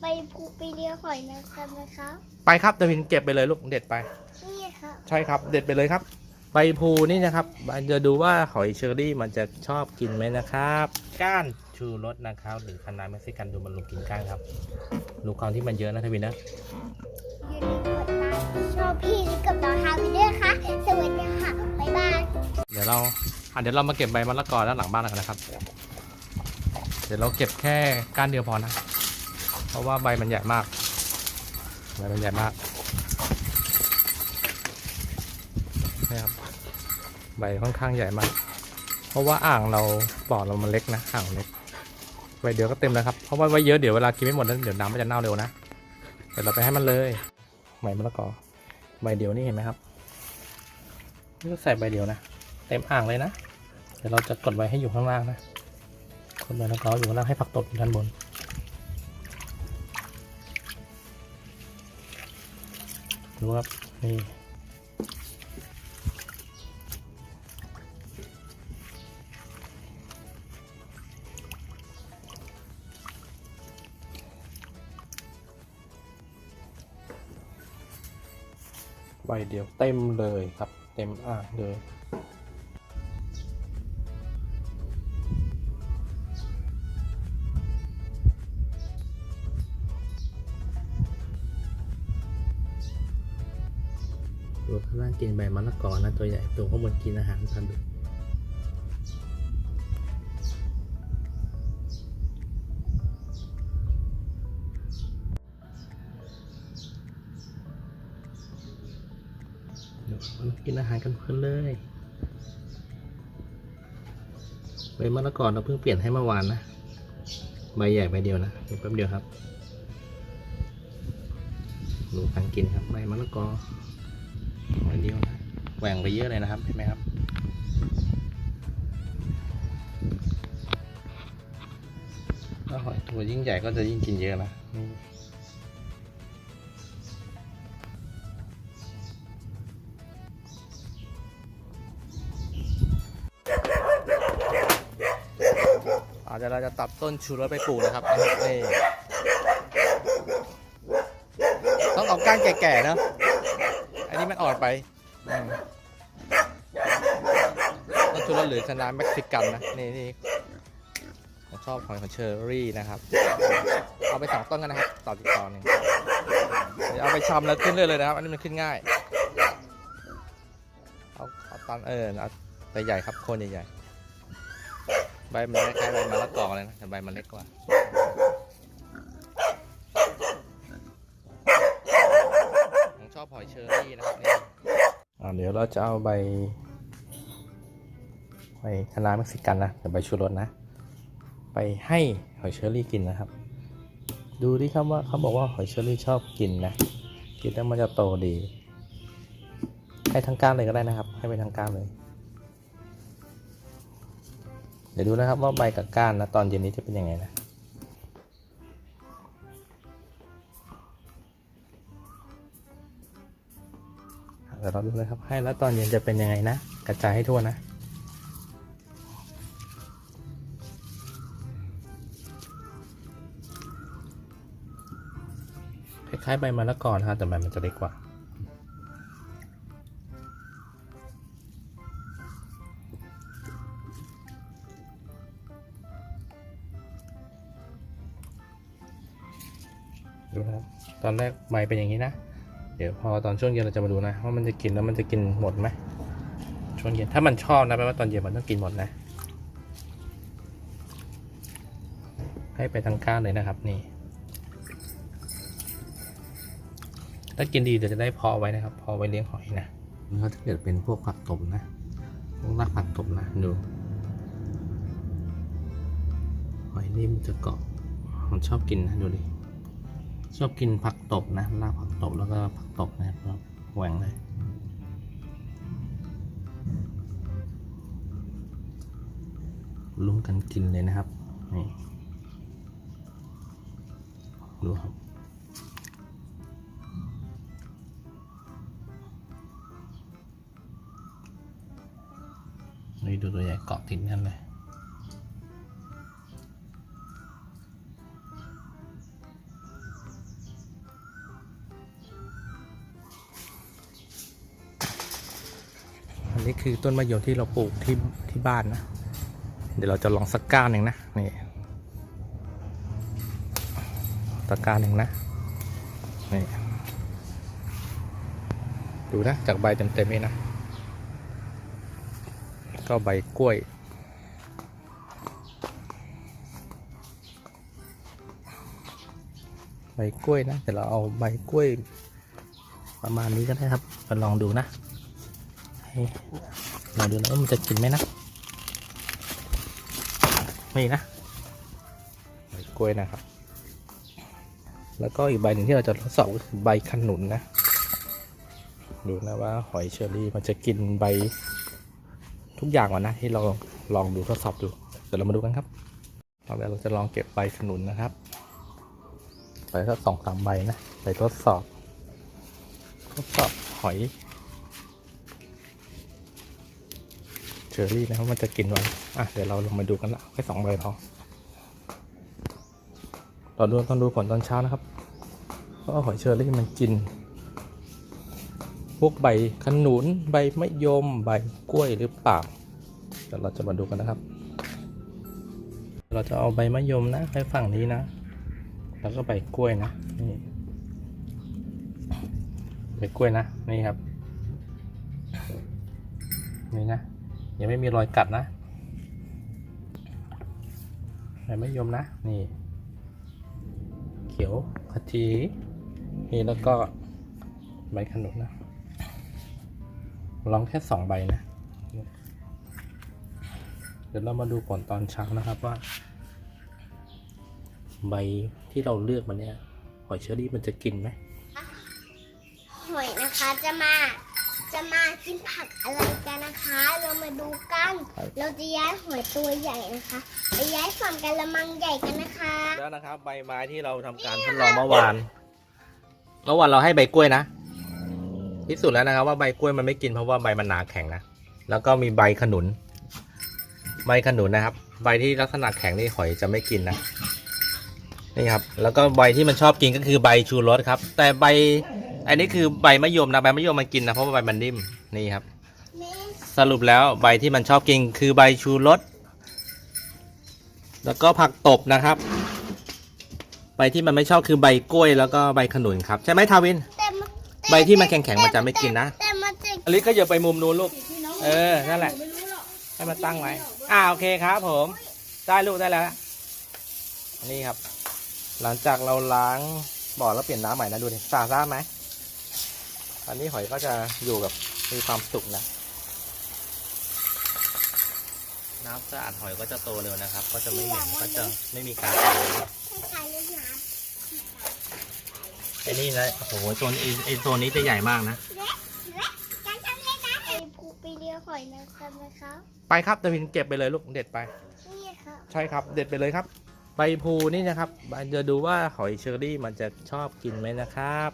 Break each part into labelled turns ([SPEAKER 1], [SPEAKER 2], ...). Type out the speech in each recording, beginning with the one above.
[SPEAKER 1] ไปภูไปเลี้ยงหอยนางรมนะครับ
[SPEAKER 2] ไปครับเดวินเก็บไปเลยลูกเด็ดไป
[SPEAKER 1] นี่ครับ
[SPEAKER 2] ใช่ครับ เด็ดไปเลยครับ ใบพลูนี่นะครับมันจะดูว่าหอยเชอรี่มันจะชอบกินไหมนะครับก้านชูรสนะครับ หรือคะน้าเม็กซิกันดูมันลงกินก้านครับดูความที่มันเยอะนะทวินนะ
[SPEAKER 1] อย่าลืมกดไลค์ชอบพี่และกับน้องฮาวิด้วยค่ะ สวัสดีค่ะ บ๊ายบาย
[SPEAKER 2] เดี๋ยวเราอะเดี๋ยวเรามาเก็บใบมะละกอด้านหลังบ้านกันนะครับ เดี๋ยวเราเก็บแค่ก้านเดียวพอนะเพ ราะว่าใบมันใหญ่มาก ใบมันใหญ่มากนี่ครับ ใบค่อนข้างใหญ่มาก เพราะว่าอ่างเราปอดเรามันเล็กนะอ่างเล็กใบเดียวก็เต็มแล้วครับ เพราะว่าไว้เยอะเดี๋ยวเวลากินไม่หมดนั้นเดี๋ยวน้ำมันจะเน่าเร็วนะเดี๋ยวเราไปให้มันเลยใบมะละกอใบเดียวนี่เห็นไหมครับนี่ก็ใส่ใบเดียวนะ เต็มอ่างเลยนะ เดี๋ยวเราจะกดไว้ให้อยู่ข้างล่างนะกดไว้แล้วก็อยู่ข้างล่างให้ผักตบอยู่ด้านบน ดูครับ นี่ใบเดียวเต็มเลยครับ เต็มอ่างเลย ตัวข้างล่างกินใบมะละกอนะตัวใหญ่ตัวข้างบนกินอาหารปลาดุกเดี๋ยวมันกินอาหารกันเพลินเลยใบมะละกอเราเพิ่งเปลี่ยนให้เมื่อวานนะ ใบใหญ่ใบเดียวนะเดี๋ยวแป๊บเดียวครับดูการกินครับใบมะละกอ แหว่งไปเยอะเลยนะครับเห็นไหมครับ ถ้าหอยตัวยิ่งใหญ่ก็จะยิ่งกินเยอะนะอาจจะเราจะตัดต้นชูรสไปปลูกนะครับนี่ต้องเอาก้านแก่ๆนะ อันนี้มันอ่อนไป อืมต้นชูรสหรือคณะน้าเม็กซิกันนะนี่นี่ผมชอบหอยของเชอรี่นะครับ เอาไปสองต้นกันนะครับต่อติดต่อหนึ่งเดี๋ยวเอาไปชำแล้วขึ้นเรื่อยเลยนะครับ อันนี้มันขึ้นง่ายเอาเอาตอนเออเอาแต่ใหญ่ครับโคนใหญ่ๆใบมันคล้ายๆใบมะละกอเลยนะแต่ใบมันเล็กกว่า ผมชอบหอยเชอรี่นะครับนี่อ่า เดี๋ยวเราจะเอาใบใบคะน้าเม็กซิกันนะแต่ใบชูรสนะ ไปให้หอยเชอรี่กินนะครับ ดูดิครับว่าเขาบอกว่าหอยเชอรี่ชอบกินนะ กินแล้วมันจะโตดี ให้ทั้งก้านเลยก็ได้นะครับ ให้ไปทั้งก้านเลย เดี๋ยวดูนะครับว่าใบกับก้านนะตอนเย็นนี้จะเป็นยังไงนะ ดี๋ยวเราดูเลยครับ ให้แล้วตอนเย็นจะเป็นยังไงนะ กระจายให้ทั่วนะคล้ายๆใบมะละกอนะครับแต่ใบมันจะเล็กกว่าดูนะครับตอนแรกใบเป็นอย่างนี้นะ เดี๋ยวพอตอนช่วงเย็นเราจะมาดูนะว่ามันจะกินแล้วมันจะกินหมดไหมช่วงเย็นถ้ามันชอบนะแปลว่าตอนเย็นมันต้องกินหมดนะ ให้ไปทางก้านเลยนะครับนี่ ถ้ากินดีเดี๋ยวจะได้พอไว้นะครับ พอไว้เลี้ยงหอยนะแล้วถ้าเกิดเป็นพวกผักตบนะพวกรากผักตบนะดูหอยนี่มันจะเกาะมันชอบกินนะดูดิชอบกินผักตบนะรากผักตบแล้วก็ผัก ตบนะครับแหว่งเลยร่วมกันกินเลยนะครับนี่ดูครับนี่ดูตัวใหญ่เกาะติดกันเลย นี่คือต้นมะยมที่เราปลูกที่ที่บ้านนะ เดี๋ยวเราจะลองสักก้านหนึ่งนะนี่สักก้านหนึ่งนะนี่ดูนะจากใบเต็มๆนี่นะ ก็ใบกล้วยใบกล้วยนะเดี๋ยวเราเอาใบกล้วยประมาณนี้ก็ได้ครับมาลองดูนะ ให้ลองดูนะว่ามันจะกินไหมนะนี่นะใบกล้วยนะครับ แล้วก็อีกใบหนึ่งที่เราจะทดสอบก็คือใบขนุนนะ ดูนะว่าหอยเชอรี่มันจะกินใบทุกอย่างก่อนนะที่เราลองดูทดสอบดูเดี๋ยวเรามาดูกันครับตอนแรกเราจะลองเก็บใบขนุนนะครับไปสักสองสามใบนะไปทดสอบ ทดสอบหอย เชอรี่นะครับมันจะกินไว้อะเดี๋ยวเราลงมาดูกันละแค่สองใบพอตอนดูต้อนดูผลตอนเช้านะครับเพราะหอยเชอรี่มันกิน พวกใบขนุนใบมะยมใบกล้วยหรือเปล่าเดี๋ยวเราจะมาดูกันนะครับ เราจะเอาใบมะยมนะไปฝั่งนี้นะ แล้วก็ใบกล้วยนะนี่ใบกล้วยนะนี่ครับนี่นะ ยังไม่มีรอยกัดนะใบมะยมนะ นี่ เขียวขจีนี่แล้วก็ใบขนุนนะ ลองแค่สองใบนะ เดี๋ยวเรามาดูผลตอนเช้านะครับว่า ใบที่เราเลือกมาเนี่ย หอยเชอรี่มันจะกินไหม
[SPEAKER 1] หอยนะคะจะมา จะมากินผักอะไรกันนะคะ เรามาดูกัน เราจะย้ายหอยตัวใหญ่นะคะไปย้ายฝั่งกันละมังใหญ่กันนะคะ
[SPEAKER 2] แล้วนะครับใบไม้ที่เราทำการทดลองเมื่อวาน เมื่อวานเราให้ใบกล้วยนะพิสูจน์แล้วนะครับว่าใบกล้วยมันไม่กินเพราะว่าใบมันหนาแข็งนะ แล้วก็มีใบขนุน ใบขนุนนะครับ ใบที่ลักษณะแข็งนี่หอยจะไม่กินนะนี่ครับ แล้วก็ใบที่มันชอบกินก็คือใบชูรสครับ แต่ใบ อันนี้คือใบมะยมนะใบมะยมมันกินนะเพราะว่าใบมันนิ่มนี่ครับ
[SPEAKER 1] แม่
[SPEAKER 2] สรุปแล้วใบที่มันชอบกินคือใบชูรสแล้วก็ผักตบนะครับ ใบที่มันไม่ชอบคือใบกล้วยแล้วก็ใบขนุนครับ ใช่ไหมทาวิน
[SPEAKER 1] แต่มันแต่
[SPEAKER 2] ใบที่มันแข็งๆมันจะไม่กินนะ
[SPEAKER 1] แต่มันจะ
[SPEAKER 2] อลิสก็อย่าไปมุมนู้นลูก เออ นั่นแหละ ให้มันตั้งไว้ อ่า โอเคครับผม ได้ลูกได้แล้ว นี่ครับ หลังจากเราล้างบ่อแล้วเปลี่ยนน้ำใหม่นะดูดิสะอาดซ่าดไหม อันนี้หอยก็จะอยู่กับมีความสุขนะ น้ำสะอาดหอยก็จะโตเร็วนะครับ ก็จะไม่เหม็นก็จะไม่มีการตาย
[SPEAKER 1] คล้ายๆลูกน้
[SPEAKER 2] ไอ้นี่นะโอ้โหตัวนี้ไอ้ตัวนี้จะใหญ่มากนะำ
[SPEAKER 1] เล็กเล็กกันทำเลยนะไอ้ภูไปเรียหอยนะครับนะคะ
[SPEAKER 2] ไปครับตะวินเก็บไปเลยลูกเด็ดไป
[SPEAKER 1] นี่ครับ
[SPEAKER 2] ใช่ครับเด็ดไปเลยครับ ใบพลูนี่นะครับจะดูว่าหอยเชอรี่มันจะชอบกินไหมนะครับ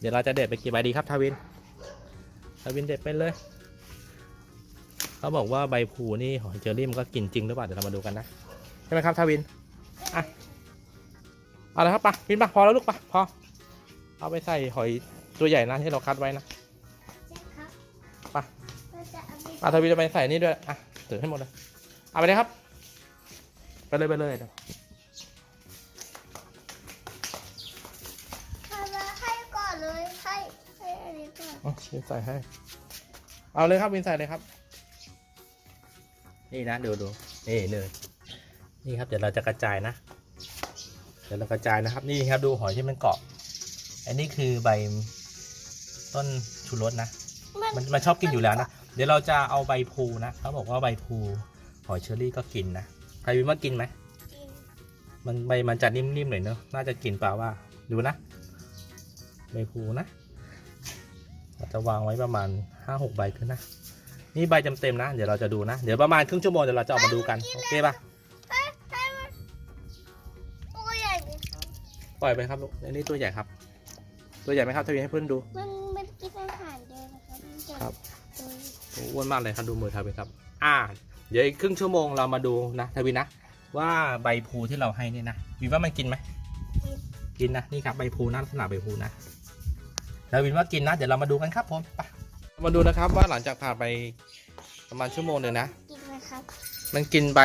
[SPEAKER 2] เดี๋ยวเราจะเด็ดไปกี่ใบดีครับทาวินทาวินเด็ดไปเลย เขาบอกว่าใบพลูนี่หอยเชอรี่มันก็กินจริงหรือเปล่าเดี๋ยวเรามาดูกันนะใช่ไหมครับทาวินอะเอาละครับปะวินปะพอแล้วลูกปะพอ เอาไปใส่หอยตัวใหญ่นะที่เราคัดไว้นะ
[SPEAKER 1] ใช่ครับ
[SPEAKER 2] ไป
[SPEAKER 1] เราจะเอาไป
[SPEAKER 2] อาทาวินจะไปใส่นี่ด้วยอะถือให้หมดเลยเอาไปเลยครับ ไปเลยไปเลย วิ
[SPEAKER 1] นใส่
[SPEAKER 2] ให้ เอาเลยครับวินใส่เลยครับ นี่นะดูดูนี่เลยนี่ครับเดี๋ยวเราจะกระจายนะ เดี๋ยวเรากระจายนะครับ นี่ครับดูหอยที่มันเกาะ อันนี้คือใบต้นชูรสนะ มันมันชอบกินอยู่แล้วนะ เดี๋ยวเราจะเอาใบพลูนะเขาบอกว่าใบพลูหอยเชอรี่ก็กินนะใครวินว่ากินไหม
[SPEAKER 1] กิน
[SPEAKER 2] มันใบมันจะนิ่มๆหน่อยเนอะน่าจะกินเปล่าว่า ดูนะใบพลูนะ เราจะวางไว้ประมาณห้าหกใบขึ้นนะ นี่ใบเต็มๆนะ เดี๋ยวเราจะดูนะ เดี๋ยวประมาณครึ่งชั่วโมงเดี๋ยวเราจะออกมาดูกัน โอเคปะ
[SPEAKER 1] เอ้ยให้มันตัวใหญ่ไหมครับ
[SPEAKER 2] ปล่อยไปครับลูกอันนี้ตัวใหญ่ครับ ตัวใหญ่ไหมครับทวีให้เพื่อนดู
[SPEAKER 1] มันมันกินอาหารเดียวนะครับมันจะ
[SPEAKER 2] ครับ
[SPEAKER 1] ตัว
[SPEAKER 2] โอ้อ้วนมากเลยครับดูมือทวีครับ อ่า เดี๋ยวอีกครึ่งชั่วโมงเรามาดูนะทวีนะ ว่าใบพลูที่เราให้นี่นะวินว่ามันกินไหมกินนะนี่ครับใบพลูนะลักษณะใบพลูนะ แล้ววินว่ากินนะ เดี๋ยวเรามาดูกันครับผมไปมาดูนะครับว่าหลังจากผ่านไปประมาณชั่วโมงหนึ่งนะ
[SPEAKER 1] กินไหมครับ
[SPEAKER 2] มันกินใบ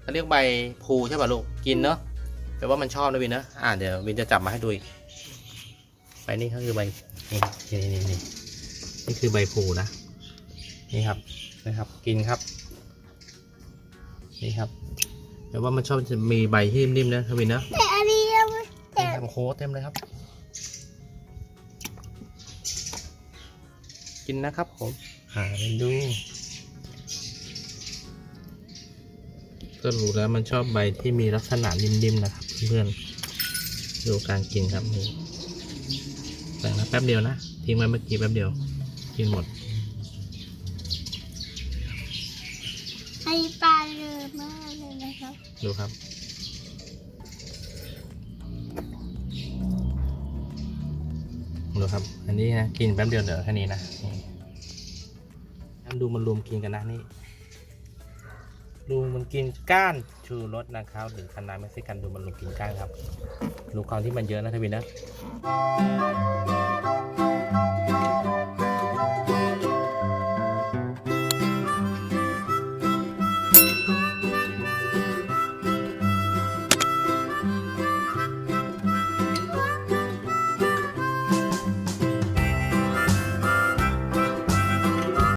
[SPEAKER 2] เขาเรียกใบพลูใช่ป่ะลูก กินเนาะแปลว่ามันชอบนะวินนะอ่าเดี๋ยววินจะจับมาให้ดูอีกใบนี้ก็คือใบนี่นี่นี่นี่นี่คือใบพลูนะ นี่ครับนะครับกินครับ นี่ครับแปลว่ามันชอบจะมีใบที่นิ่มๆนะวินนะ
[SPEAKER 1] แต่อันนี้ยังไม่แต่
[SPEAKER 2] นี่ครับโอ้โหเต็มเลยครับ กินนะครับผม หาเป็นดูก็รู้แล้วมันชอบใบที่มีลักษณะนิ่มๆนะครับเพื่อนๆดูการกินครับนี่แต่นะแป๊บเดียวนะทิ้งไว้เมื่อกี้แป๊บเดียว กินหมด
[SPEAKER 1] ให้ปลาเยอะมากเลยนะครับ
[SPEAKER 2] ดูครับดูครับ อันนี้นะกินแป๊บเดียวเดี๋ยวแค่นี้นะนี่งั้น ดูมันรวมกินกันนะนี่ดูมันกินก้านชูรสนะครับหรือคันนาเม็กซิกันดูมันรวมกินก้านครับดูความที่มันเยอะนะทวินนะ